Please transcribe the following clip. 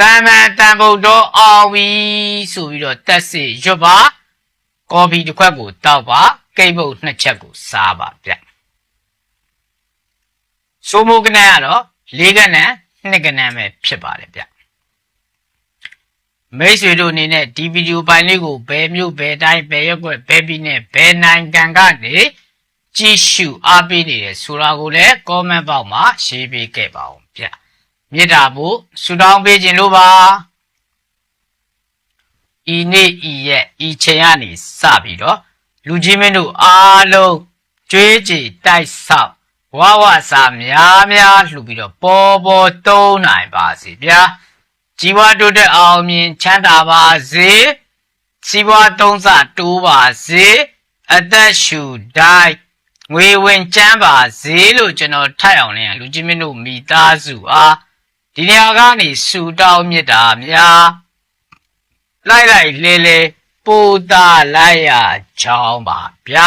တန်မန်တန်ဗုဒ္ဓအောင်ဝီဆိုပြီးတော့တက်စီရွတ်ပါကော်ဖီတစ်ခွက်ကိုတောက်ပါကိတ်ဘုတ်နှစ်ချက်ကိုစားပါဗျစိုးမိုးကနန်းကတော့၄ကနန်းနှစ်ကနန်းပဲဖြစ်ပါတယ်ဗျမိတ်ဆွေတို့အနေနဲ့ဒီဗီဒီယိုပိုင်းလေးကိုဘယ်မျိုးဘယ်တိုင်းဘယ်ရက်ွက်ဘယ်ပြည်နဲ့ဘယ်နိုင်ငံကနေကြည့်ရှုအားပေးနေတယ်ဆိုတာကိုလည်း comment box မှာရေးပေးခဲ့ပါဦးဗျ မေတ္တာဖို့ဆုတောင်းပေးခြင်းလို့ပါဤနေ့ဤရက်ဤချိန်ကနေစပြီးတော့လူကြီးမင်းတို့အားလုံးကြွေးကြေတိုက်ဆောက်ဝဝစာများများလှူပြီးတော့ပေါ်ပေါ်တုံးနိုင်ပါစေဗျာជីវတိုးတက်အောင်မြင်ချမ်းသာပါစေစီးပွားသုံးစတိုးပါစေအသက်ရှူတိုင်းငွေဝင်ချမ်းပါစေလို့ကျွန်တော်ထပ်အောင်လည်းလူကြီးမင်းတို့မိသားစုအား ဒီနေရာကနေဆူတောင်းမြတ်တာများလိုက်လိုက်လေလေပူတာလိုက်ရချောင်းပါဗျာ